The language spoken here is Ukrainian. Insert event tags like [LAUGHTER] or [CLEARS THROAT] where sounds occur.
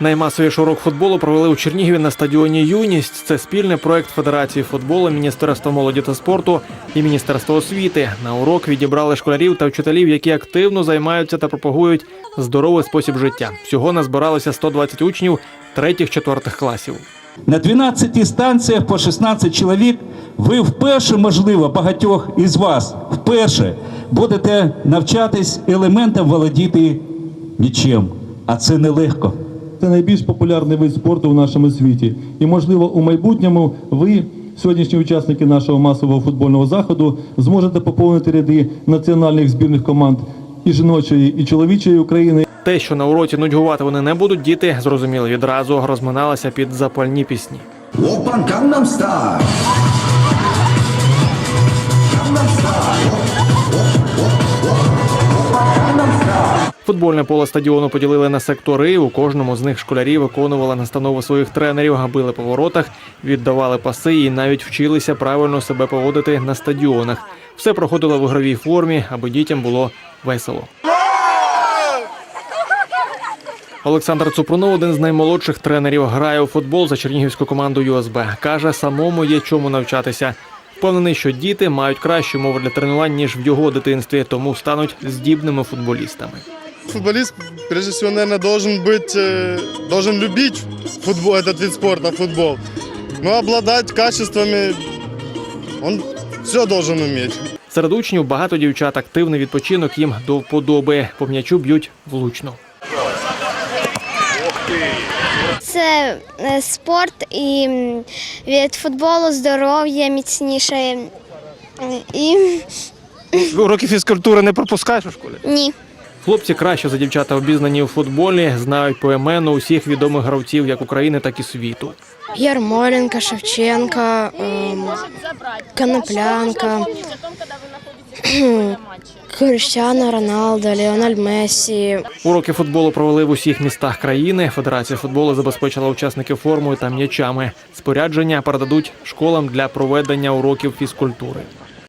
Наймасовіший урок футболу провели у Чернігові на стадіоні Юність. Це спільний проект Федерації футболу, Міністерства молоді та спорту і Міністерства освіти. На урок відібрали школярів та вчителів, які активно займаються та пропагують здоровий спосіб життя. Всього назбиралося 120 учнів третіх-четвертих класів. На 12 станціях по 16 чоловік ви вперше, можливо, багатьох із вас вперше будете навчатись елементам володіти м'ячем. А це нелегко це найбільш популярний вид спорту в нашому світі. І, можливо, у майбутньому ви, сьогоднішні учасники нашого масового футбольного заходу, зможете поповнити ряди національних збірних команд і жіночої, і чоловічої України. Те, що на уроці нудьгувати вони не будуть, діти зрозуміло, відразу, розминалися під запальні пісні. Опан Gangnam Style! Gangnam Style! Футбольне поле стадіону поділили на сектори. У кожному з них школярі виконували настанови своїх тренерів, били по воротах, віддавали паси і навіть вчилися правильно себе поводити на стадіонах. Все проходило в ігровій формі, аби дітям було весело. Олександр Цупрунов, один з наймолодших тренерів, грає у футбол за чернігівську команду ЮСБ. Каже, самому є чому навчатися. Впевнений, що діти мають кращу мову для тренувань ніж в його дитинстві, тому стануть здібними футболістами. Футболист, прежде всего, наверное, должен быть, э, должен любить футбол, этот вид спорта, футбол. Но обладать качествами, он все должен уметь. Серед учнів багато дівчат, активний відпочинок їм до вподоби. По м'ячу б'ють влучно. Це е, спорт і м, від футболу здоров'я міцніше. е, І Уроки фізкультури не пропускаєш у школі? ні. Хлопці краще за дівчата обізнані у футболі, знають поіменно усіх відомих гравців як України, так і світу. Ярмоленко, Шевченко, ем, Коноплянка, [CLEARS THROAT] Криштиано Роналдо, Леональ Мессі. Уроки футболу провели в усіх містах країни. Федерація футболу забезпечила учасників формою та м'ячами. Спорядження передадуть школам для проведення уроків фізкультури.